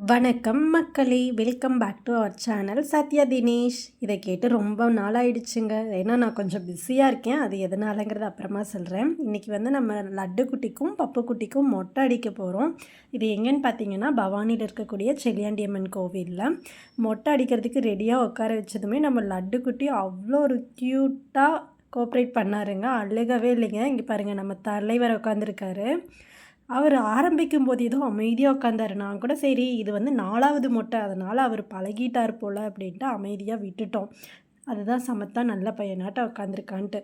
வணக்கம் மக்களே welcome back to our channel Sathya Dinesh இதை கேட்டு ரொம்ப நாள் ஆயிடுச்சுங்க. ஏன்னா நான் கொஞ்சம் பிஸியாக இருக்கேன். அது எதனாலங்கிறது அப்புறமா சொல்கிறேன் இன்றைக்கி வந்து நம்ம லட்டு குட்டிக்கும் பப்பு குட்டிக்கும் மொட்டை அடிக்க போகிறோம் இது எங்கேன்னு பார்த்தீங்கன்னா பவானியில் இருக்கக்கூடிய செல்லியாண்டியம்மன் கோவிலில். மொட்டை அடிக்கிறதுக்கு ரெடியாக உட்கார வச்சதுமே நம்ம லட்டு குட்டி அவ்வளோ ஒரு க்யூட்டாக கோஆப்ரேட் பண்ணாருங்க. அழுகவே இல்லைங்க. இங்கே பாருங்கள் நம்ம தலைவர் உட்காந்துருக்காரு அவர் ஆரம்பிக்கும் போது ஏதோ அமைதியாக உட்காந்தாரு நான் கூட சரி இது வந்து நாலாவது மொட்டை அதனால் அவர் பழகிட்டார் போல் அப்படின்ட்டு அமைதியாக விட்டுட்டோம். அதுதான் சமத்தா நல்ல பையனாட்ட உட்காந்துருக்கான்ட்டு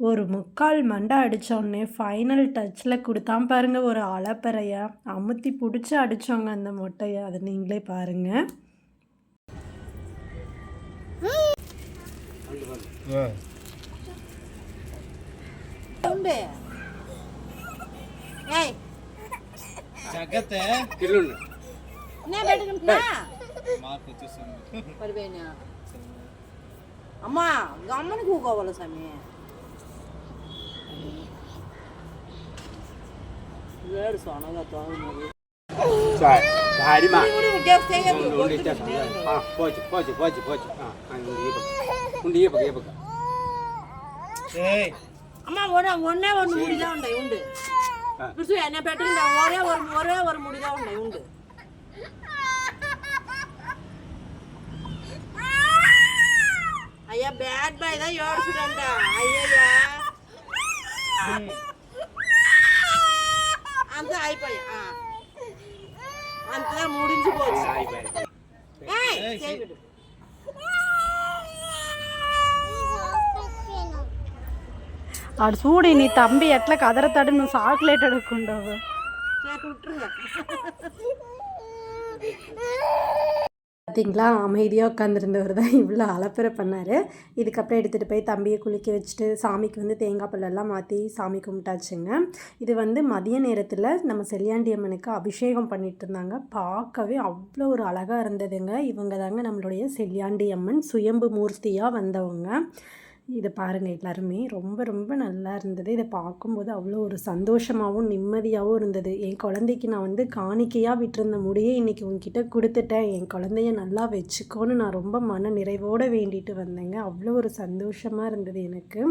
ஒரு முக்கால் மண்டை அடித்தோடனே ஃபைனல் டச்சில் கொடுத்தான் பாருங்கள் ஒரு அலப்பறையை. அமுத்தி பிடிச்சி அடித்தோங்க அந்த மொட்டையை. அதை நீங்களே பாருங்கள் ஏய் జగతే పిల్లుండు నేను పెట్టుకుంటున్నా మార్పు వచ్చేసింది పడిపోయినా అమ్మా గమ్మని కూకోవాలి స్వామి లేడు సోనగా తోడు పోచ్చు పోచ్చు పోచ్చు పోచ్చు ఉండి ఈపక ఈపక అమ్మా ఒన్నే ఒன்று முடிதான் உண்டு పిలుసు ఎన్న పెట్టిన ఒరే ఒరు ఒరే ఒరు ముడిగా ఉన్నాయి ఉండు అయ్యా బ్యాడ్ బాయ్ దా ఏడుచుడంట అయ్యయ్యా అంత అయిపోయా అంతగా ముడించిపోవచ్చు అయిపోయి ఆడు చూడు నీ తంబి ఎట్లా కదరతాడు నువ్వు చాక్లెట్ అడుక్కుంటావు பார்த்தீங்களா அமைதியாக உட்காந்துருந்தவர் தான் இவ்வளோ அலப்பறை பண்ணார். இதுக்கப்புறம் எடுத்துகிட்டு போய் தம்பியை குளிக்க வச்சுட்டு சாமிக்கு வந்து தேங்காய் பழெல்லாம் மாற்றி சாமி கும்பிட்டாச்சுங்க. இது வந்து மதிய நேரத்தில் நம்ம செல்லியாண்டி அம்மனுக்கு அபிஷேகம் பண்ணிட்டு இருந்தாங்க. பார்க்கவே அவ்வளோ ஒரு அழகாக இருந்ததுங்க. இவங்க தாங்க நம்மளுடைய செல்லியாண்டி அம்மன் சுயம்பு மூர்த்தியாக வந்தவங்க. இதை பாருங்கள் எல்லாருமே. ரொம்ப ரொம்ப நல்லா இருந்தது. இதை பார்க்கும்போது அவ்வளோ ஒரு சந்தோஷமாகவும் நிம்மதியாகவும் இருந்தது. என் குழந்தைக்கு நான் வந்து காணிக்கையாக விட்டுருந்த முடியை இன்றைக்கி உங்ககிட்ட கொடுத்துட்டேன். என் குழந்தைய நல்லா வச்சுக்கோன்னு நான் ரொம்ப மன நிறைவோடு வேண்டிட்டு வந்தேங்க. அவ்வளோ ஒரு சந்தோஷமாக இருந்தது எனக்கு.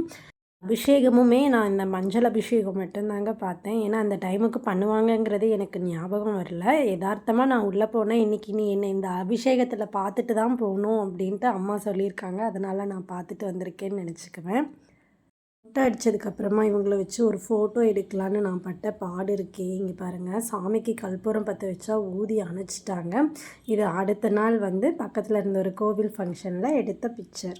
அபிஷேகமுமே நான் இந்த மஞ்சள் அபிஷேகம் மட்டும்தாங்க பார்த்தேன். ஏன்னா அந்த டைமுக்கு பண்ணுவாங்கங்கிறது எனக்கு ஞாபகம் வரல. யதார்த்தமாக நான் உள்ளே போனேன். இன்றைக்கி நீ என்னை இந்த அபிஷேகத்தில் பார்த்துட்டு தான் போகணும் அப்படின்ட்டு அம்மா சொல்லியிருக்காங்க. அதனால் நான் பார்த்துட்டு வந்திருக்கேன்னு நினச்சிக்குவேன். மொட்டை அடித்ததுக்கப்புறமா இவங்கள வச்சு ஒரு ஃபோட்டோ எடுக்கலான்னு நான் பட்ட பாடு இருக்கே. இங்கே பாருங்கள் சாமிக்கு கற்பூரம் பற்ற வச்சா ஊதி அணைச்சிட்டாங்க. இது அடுத்த நாள் வந்து பக்கத்தில் இருந்த ஒரு கோவில் ஃபங்க்ஷனில் எடுத்த பிக்சர்